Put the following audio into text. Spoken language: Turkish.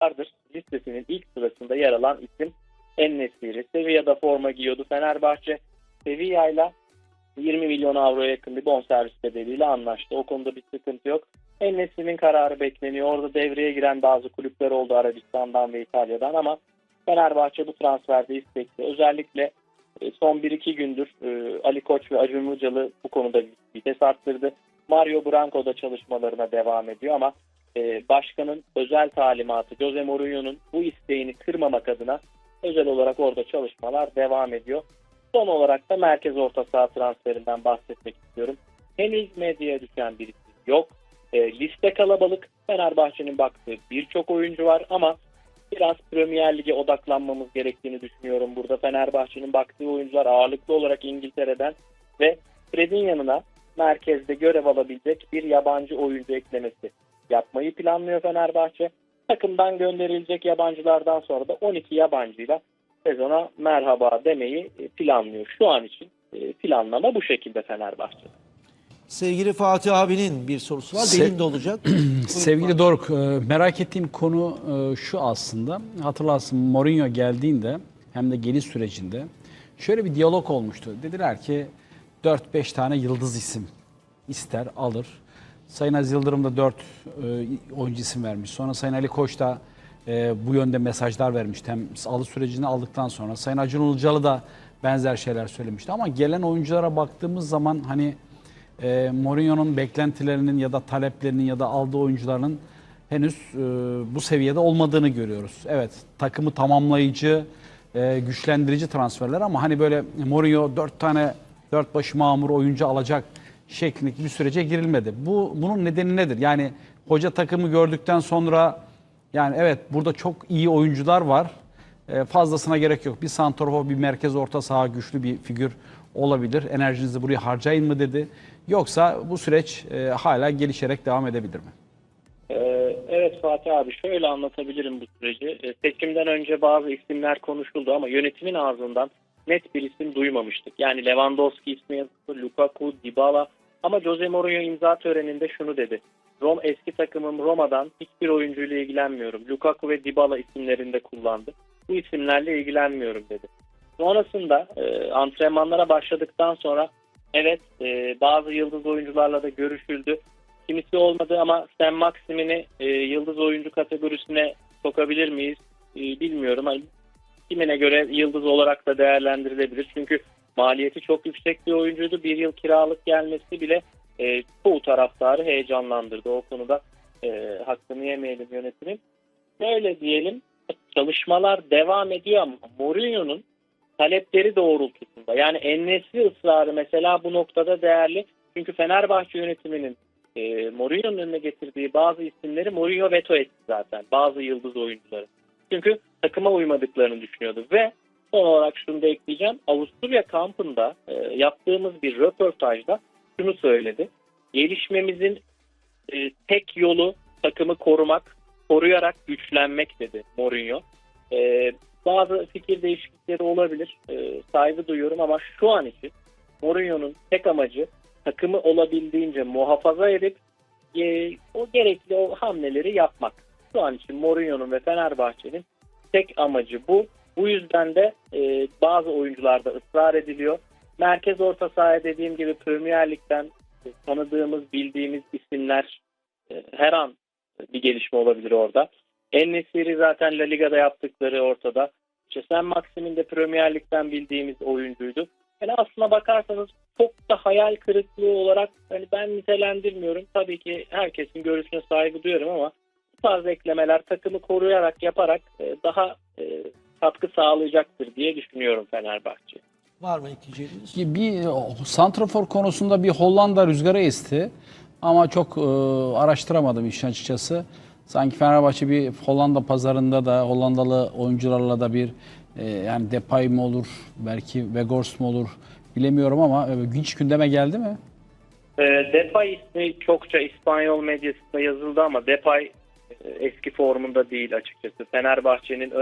yıllardır listesinin ilk sırasında yer alan isim En-Nesyri. Sevilla'da forma giyiyordu. Fenerbahçe Sevilla'yla 20 milyon avroya yakın bir bonservis bedeliyle anlaştı. O konuda bir sıkıntı yok. En-Nesyri'nin kararı bekleniyor. Orada devreye giren bazı kulüpler oldu Arabistan'dan ve İtalya'dan ama Fenerbahçe bu transferde istekli. Özellikle e, son 1-2 gündür e, Ali Koç ve Acun Ilıcalı bu konuda vites arttırdı. Mario Branco da çalışmalarına devam ediyor ama e, başkanın özel talimatı Jose Mourinho'nun bu isteğini kırmamak adına özel olarak orada çalışmalar devam ediyor. Son olarak da merkez orta saha transferinden bahsetmek istiyorum. Henüz medyaya düşen birisi yok. E, liste kalabalık. Fenerbahçe'nin baktığı birçok oyuncu var ama biraz Premier Lig'e odaklanmamız gerektiğini düşünüyorum. Burada Fenerbahçe'nin baktığı oyuncular ağırlıklı olarak İngiltere'den ve Fred'in yanına merkezde görev alabilecek bir yabancı oyuncu eklemesi yapmayı planlıyor Fenerbahçe. Takımdan gönderilecek yabancılardan sonra da 12 yabancıyla sezona merhaba demeyi planlıyor. Şu an için e, planlama bu şekilde Fenerbahçe. Sevgili Fatih abinin bir sorusu var. Se- Benim de olacak. Sevgili. Doruk, e, merak ettiğim konu e, şu aslında. Hatırlarsın Mourinho geldiğinde hem de geliş sürecinde şöyle bir diyalog olmuştu. Dediler ki 4-5 tane yıldız isim ister, alır. Sayın Aziz Yıldırım da 4 oyuncu isim vermiş. Sonra Sayın Ali Koç da e, bu yönde mesajlar vermişti. Hem alış sürecini aldıktan sonra. Sayın Acun Ilıcalı da benzer şeyler söylemişti. Ama gelen oyunculara baktığımız zaman hani e, Mourinho'nun beklentilerinin ya da taleplerinin ya da aldığı oyuncuların henüz e, bu seviyede olmadığını görüyoruz. Evet takımı tamamlayıcı, e, güçlendirici transferler ama hani böyle Mourinho dört tane dört başı mamur oyuncu alacak şeklindeki bir sürece girilmedi. Bu bunun nedeni nedir? Yani hoca takımı gördükten sonra yani evet burada çok iyi oyuncular var. E, fazlasına gerek yok. Bir santrofor, bir merkez orta saha güçlü bir figür olabilir. Enerjinizi buraya harcayın mı dedi. Yoksa bu süreç e, hala gelişerek devam edebilir mi? Ee, Evet Fatih abi şöyle anlatabilirim bu süreci. Ee, Seçimden önce bazı isimler konuşuldu ama yönetimin ağzından net bir isim duymamıştık. Yani Lewandowski ismi yazıldı, Lukaku, Dybala ama Jose Mourinho imza töreninde şunu dedi. Rom eski takımım Roma'dan hiçbir oyuncuyla ilgilenmiyorum. Lukaku ve Dybala isimlerinde kullandı. Bu isimlerle ilgilenmiyorum dedi. Sonrasında e, antrenmanlara başladıktan sonra evet e, bazı yıldız oyuncularla da görüşüldü. Kimisi olmadı ama Sen Maxim'ini e, yıldız oyuncu kategorisine sokabilir miyiz E, bilmiyorum. Hani, kimine göre yıldız olarak da değerlendirilebilir. Çünkü maliyeti çok yüksek bir oyuncuydu. Bir yıl kiralık gelmesi bile e, çoğu taraftarı heyecanlandırdı. O konuda e, hakkını yemeyelim yönetimin. Böyle diyelim çalışmalar devam ediyor ama Mourinho'nun talepleri doğrultusunda yani Ennesli ısrarı mesela bu noktada değerli. Çünkü Fenerbahçe yönetiminin e, Mourinho'nun önüne getirdiği bazı isimleri Mourinho veto etti zaten. Bazı yıldız oyuncuları. Çünkü takıma uymadıklarını düşünüyordu ve son olarak şunu da ekleyeceğim. Avusturya kampında e, yaptığımız bir röportajda şunu söyledi. Gelişmemizin e, tek yolu takımı korumak, koruyarak güçlenmek dedi Mourinho. E, bazı fikir değişiklikleri olabilir. E, saygı duyuyorum ama şu an için Mourinho'nun tek amacı takımı olabildiğince muhafaza edip e, o gerekli o hamleleri yapmak. Şu an için Mourinho'nun ve Fenerbahçe'nin tek amacı bu. Bu yüzden de e, bazı oyuncularda ısrar ediliyor. Merkez orta sahaya dediğim gibi Premier Lig'den e, tanıdığımız, bildiğimiz isimler e, her an bir gelişme olabilir orada. En-Nesyri zaten La Liga'da yaptıkları ortada. İşte Sen Maxim'in de Premier Lig'den bildiğimiz oyuncuydu. Yani aslına bakarsanız çok da hayal kırıklığı olarak hani ben nitelendirmiyorum. Tabii ki herkesin görüşüne saygı duyuyorum ama bu tarz eklemeler takımı koruyarak yaparak e, daha e, katkı sağlayacaktır diye düşünüyorum Fenerbahçe. Var mı ekleyeceğiniz? Bir santrafor konusunda bir Hollanda rüzgarı esti ama çok e, araştıramadım işin açıkçası. Sanki Fenerbahçe bir Hollanda pazarında da Hollandalı oyuncularla da bir e, yani Depay mı olur, belki Weghorst mu olur bilemiyorum ama e, hiç gündeme geldi mi? E, Depay ismi çokça İspanyol medyasında yazıldı ama Depay e, eski formunda değil açıkçası. Fenerbahçe'nin ön